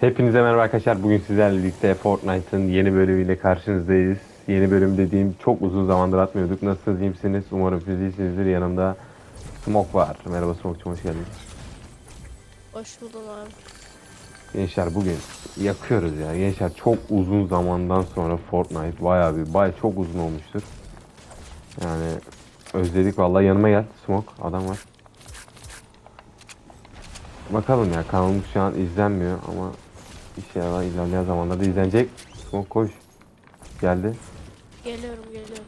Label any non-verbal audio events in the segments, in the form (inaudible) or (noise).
Hepinize merhaba arkadaşlar. Bugün sizlerle birlikte Fortnite'ın yeni bölümüyle karşınızdayız. Yeni bölüm dediğim çok uzun zamandır atmıyorduk. Nasılsınız, iyi misiniz? Umarım siz iyisinizdir. Yanımda Smoke var. Merhaba Smoke'cum hoş geldin. Hoş buldum abi. Gençler bugün yakıyoruz ya. Gençler çok uzun zamandan sonra Fortnite bayağı bir bayağı çok uzun olmuştur. Yani özledik vallahi yanıma gel Smoke adam var. Bakalım ya kanalımız şu an izlenmiyor ama inşallah ilerleyen zamanlarda izlenecek. Smoke koş. Geldi Geliyorum geliyorum.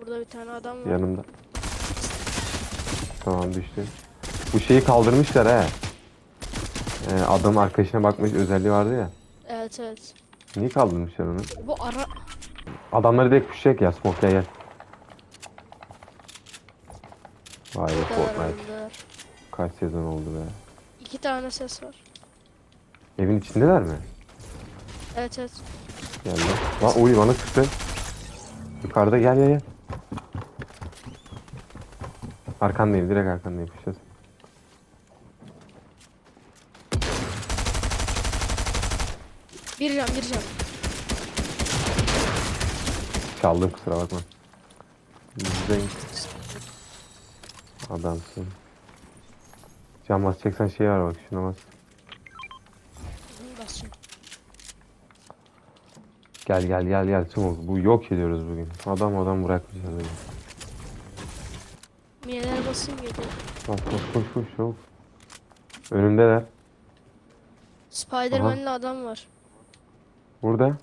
Burada bir tane adam var. yanımda. Tamam düştü. Bu şeyi kaldırmışlar he. Ee, adam arkadaşına bakmış özelliği vardı ya. Evet evet. Niye kaldırmışlar onu? Bu ara... Adamları direkt puşacak ya Smoke gel gel. Vay be Fortnite. Kaç sezon oldu be. İki tane ses var. Evin içindeler mi? Evet evet. Geldi. Lan uy bana çıktı. Yukarıda gel gel gel. Arkandayım direkt arkandayım puşacağız. Bir can bir can. Çaldım kusura bakma. Zenk. Adamsın. Cam basacaksan şey var bak şuna bas. Hı, Basıyorum. Gel gel gel gel Smoke. Bu yok ediyoruz bugün. Adam adam bırakmayacağız bugün. Miyeler basayım geliyor. Bas bas koş koş çabuk. Önümdeler. Spiderman'li adam var. Burada.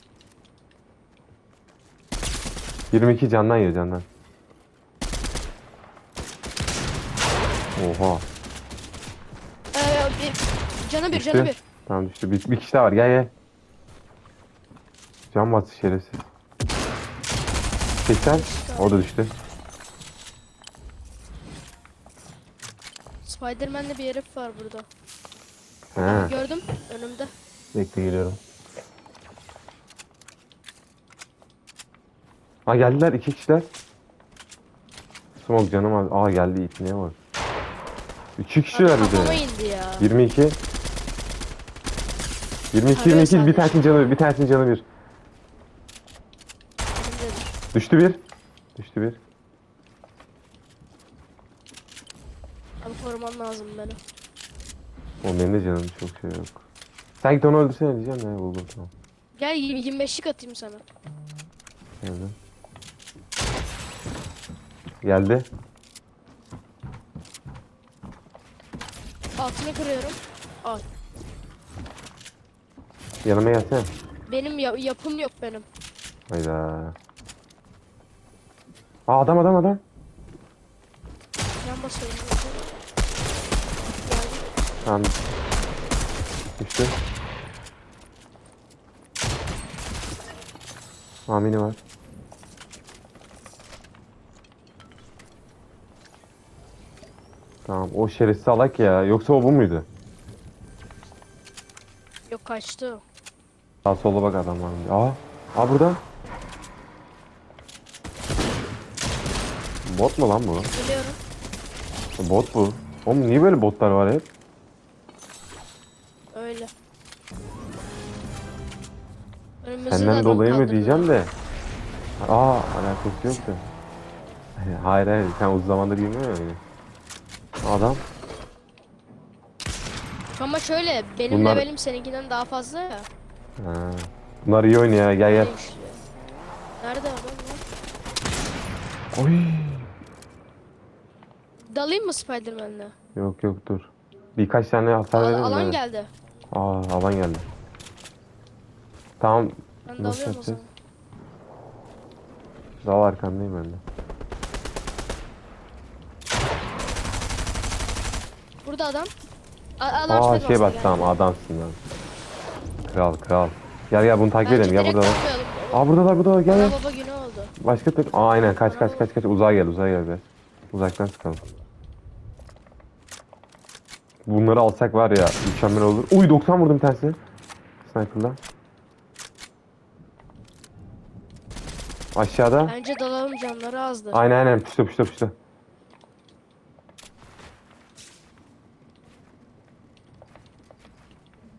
22 candan yiyor candan. Oha. Ee, bir, canı bir canı bir. Tamam düştü. Bir, bir kişi daha var. Gel gel. Can bastı şerefsiz. 80. O da düştü. Spiderman'li bir herif var burada. He. Gördüm önümde. Bekle geliyorum. Aa geldiler iki kişiler. Smoke canım az. Aa geldi ipneye bak. İki kişiler Abi bir kafama de. indi ya. 22. 22 Arıyor 22 bir tanesinin canı bir, bir tanesinin canı bir. Düştü bir. Düştü bir. Abi koruman lazım beni. O benim de canım çok şey yok. Sen git onu öldürsene diyeceğim ya buldum tamam. Gel 25'lik atayım sana. Geldi. Geldi. Altını kırıyorum. Al. Yanıma gelsene. Benim ya- yapım yok benim. Hayda. Aa adam adam adam. Yan basıyorum. Geldim. Tamam. Düştü. Amini var. Tamam o şerefsiz alak ya. Yoksa o bu muydu? Yok kaçtı. Sağ sola bak adam var? Aa. Aa burada. Bot mu lan bu? Geliyorum. Bot bu. Oğlum niye böyle botlar var hep? Öyle. Senden dolayı mı diyeceğim de. Aa alakası yok da. (laughs) Hayır hayır sen uzun zamandır girmiyor ya. Adam. Ama şöyle benim Bunlar- levelim seninkinden daha fazla ya. Ha. Bunlar iyi oynuyor ya gel gel. Nerede adam lan? Oy. Dalayım mı Spiderman'le? Yok yok dur. Birkaç tane hasar Al- alan evet. geldi. Aa alan geldi. Tamam. Ben Nasıl dalıyorum o yapacağız? zaman. Dal arkandayım ben de. Burada adam. A- A- Aa şey bak tamam adamsın lan. Kral kral. Gel gel bunu takip edelim gel burada. dalmayalım. Aa buradalar buradalar gel Ana gel. baba günü oldu. Başka tek. Aa aynen kaç kaç kaç kaç. Uzağa gel uzağa gel be. Uzaktan sıkalım. Bunları alsak var ya mükemmel olur. Uy 90 vurdum bir tanesine. Sniper'la. Aşağıda. Bence dalalım canları azdı. Aynen aynen puşta puşta puşta.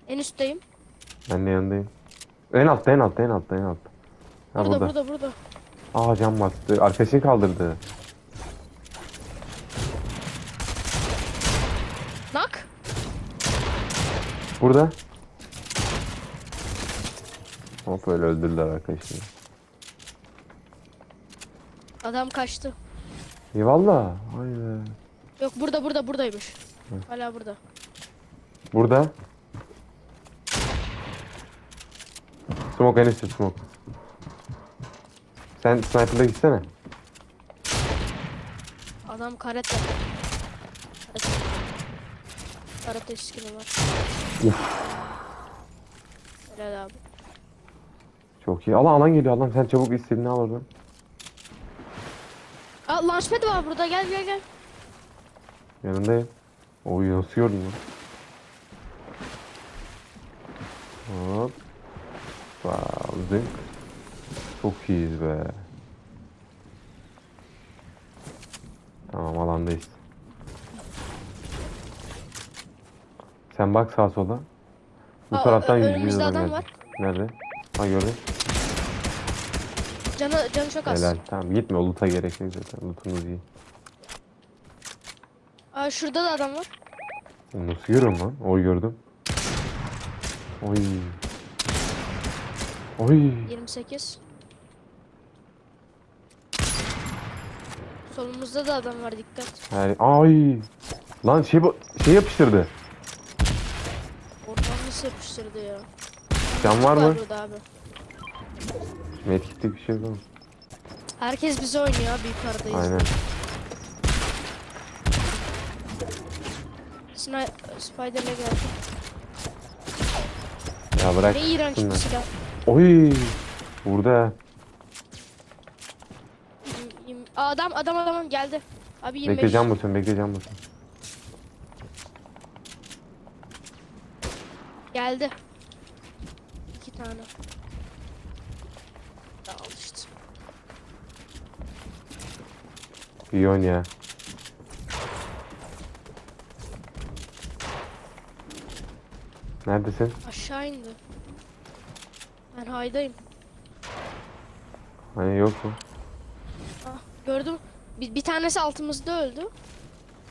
En üstteyim. Ben de yanındayım. En altta en altta en altta en altta. Ha Burada, burada. burada, burada. Aa cam bastı. Arkadaşını kaldırdı. Burada. Hop öyle öldürdüler arkadaşını. Adam kaçtı. İyi valla. Vay be. Yok burada, burada, buradaymış. Hala burada. Burada. Smoke en smoke. Sen sniper'la gitsene. Adam. Karate. Karate skill'i var. Uf. Helal abi. Çok iyi. Allah alan geliyor alan. Sen çabuk istediğini al oradan. Aa launchpad var burada. Gel gel gel. Yanındayım. Oy nasıl gördün lan? Hop. Wow, zınk. Çok iyiyiz be. Tamam alandayız. Sen bak sağa sola. Bu Aa, taraftan ö- önümüzde adam gelecek. Nerede? Ha gördün. Canı, canı çok az. Helal. Tamam gitme. Loot'a gerek yok zaten. Loot'umuz iyi. Aa şurada da adam var. Nasıl görüyorum lan? Oy gördüm. Oy. Oy. 28. Solumuzda da adam var dikkat. Yani, ay. Lan şey bu şey yapıştırdı. Yapıştırdı ya? Can var mı? burada abi. Medkit'lik bir şey yok ama. Herkes bize oynuyor abi yukarıdayız. Aynen. Sni Spider'le geldi. Ya bırak. Ne iğrenç bir silah. Oy. Burada. Adam adam adam geldi. Abi 25. Bekle can basın, bekle can basın. Geldi. İki tane. Al işte. İyi oyun ya. Neredesin? Aşağı indi. Ben haydayım. Hani yok mu? Ah, gördüm. Bir, bir tanesi altımızda öldü.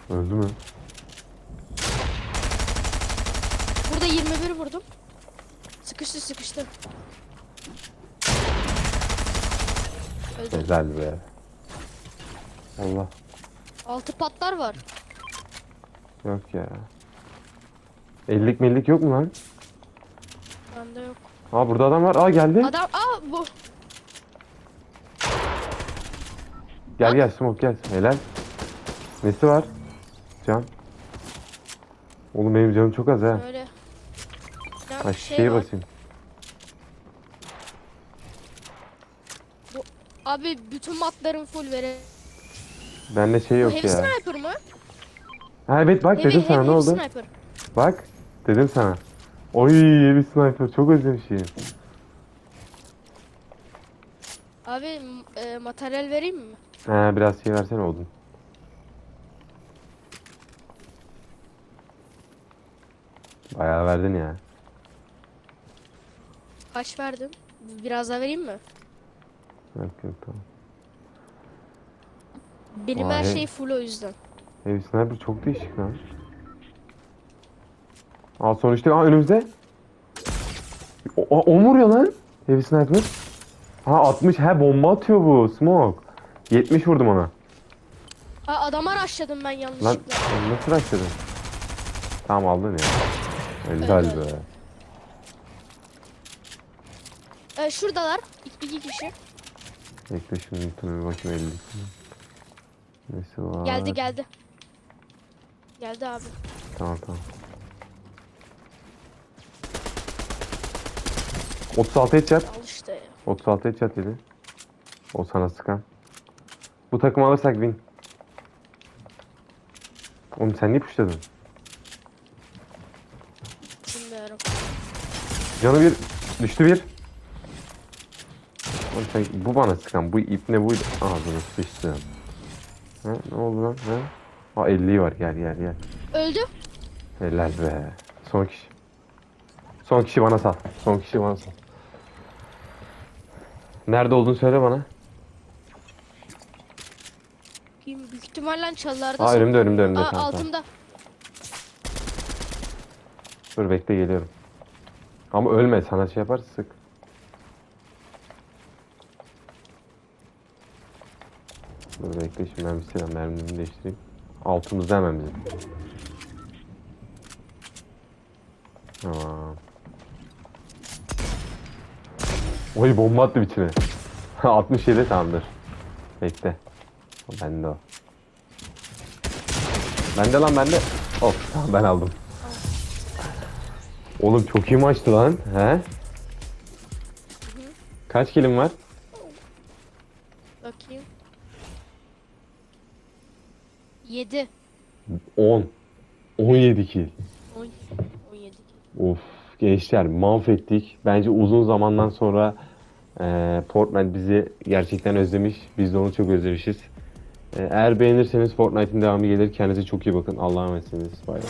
Öldü mü? Burada 21 vurdum. Sıkıştı sıkıştı. Öldü. Güzel be. Allah. Altı patlar var. Yok ya. Ellik mellik yok mu lan? Bende yok. Aa burada adam var. Aa geldi. Adam aa bu. Gel gel smoke gel. Helal. Nesi var? Can. Oğlum benim canım çok az ha. Öyle. Ha şey var. basayım. Abi bütün matların full vere. Bende şey Bu yok heavy ya. sniper mı? Ha evet bak Heavy, dedim sana heavy, ne heavy oldu? sniper. Bak dedim sana. Oy bir sniper çok özlemişim. Abi e, materyal vereyim mi? Ha biraz şey versene oldun. Bayağı verdin ya. Kaç verdin? Biraz daha vereyim mi? Yok yok tamam. Benim her Vay. şey full o yüzden. Heavy sniper çok değişik lan. Aa sonuçta aa önümüzde. O, o, o vuruyor lan. Heavy sniper. Ha 60 ha bomba atıyor bu smoke. 70 vurdum ona. Aa adama rushladım ben Lan yanlışlıkla. nasıl açtın? Tamam aldın ya. Helal be. Ee, şuradalar. İki, iki kişi. Bekle şunu bir bakayım 50. Nesi var? Geldi geldi. Geldi abi. Tamam tamam. 36 headshot. Al işte ya. 36 headshot dedi. O sana sıkan. Bu takımı alırsak win. Oğlum sen niye pushladın? Bilmiyorum. Canı bir. Düştü bir. Oğlum sen, bu bana sıkan. Bu ip ne buydu? Ağzına sıçtı. Ha, ne oldu lan? Ha? Aa 50'yi var. Gel gel gel. Öldü. Helal be. Son kişi. Son kişi bana sal. Son kişi bana sal. Nerede olduğunu söyle bana. Kim büyük ihtimalle çalılarda. Aa önümde önümde önümde. Aa Tamam, tamam. altımda. Dur bekle geliyorum. Ama ölme sana şey yapar sık. Dur bekle şimdi ben bir silah mermimi değiştireyim. Altımızda hemen bizim. Tamam. Oy bomba attı içine. (laughs) 67 tamamdır. Bekle. O bende o. Bende lan bende. Of tamam ben aldım. Oğlum çok iyi maçtı lan. He? Kaç kilim var? Bakayım. 7. 10. 17 kill. 10. 17. Of gençler mahvettik. Bence uzun zamandan sonra eee Fortnite bizi gerçekten özlemiş. Biz de onu çok özlemişiz. Eee, eğer beğenirseniz Fortnite'in devamı gelir. Kendinize çok iyi bakın. Allah'a emanetsiniz. Bay bay.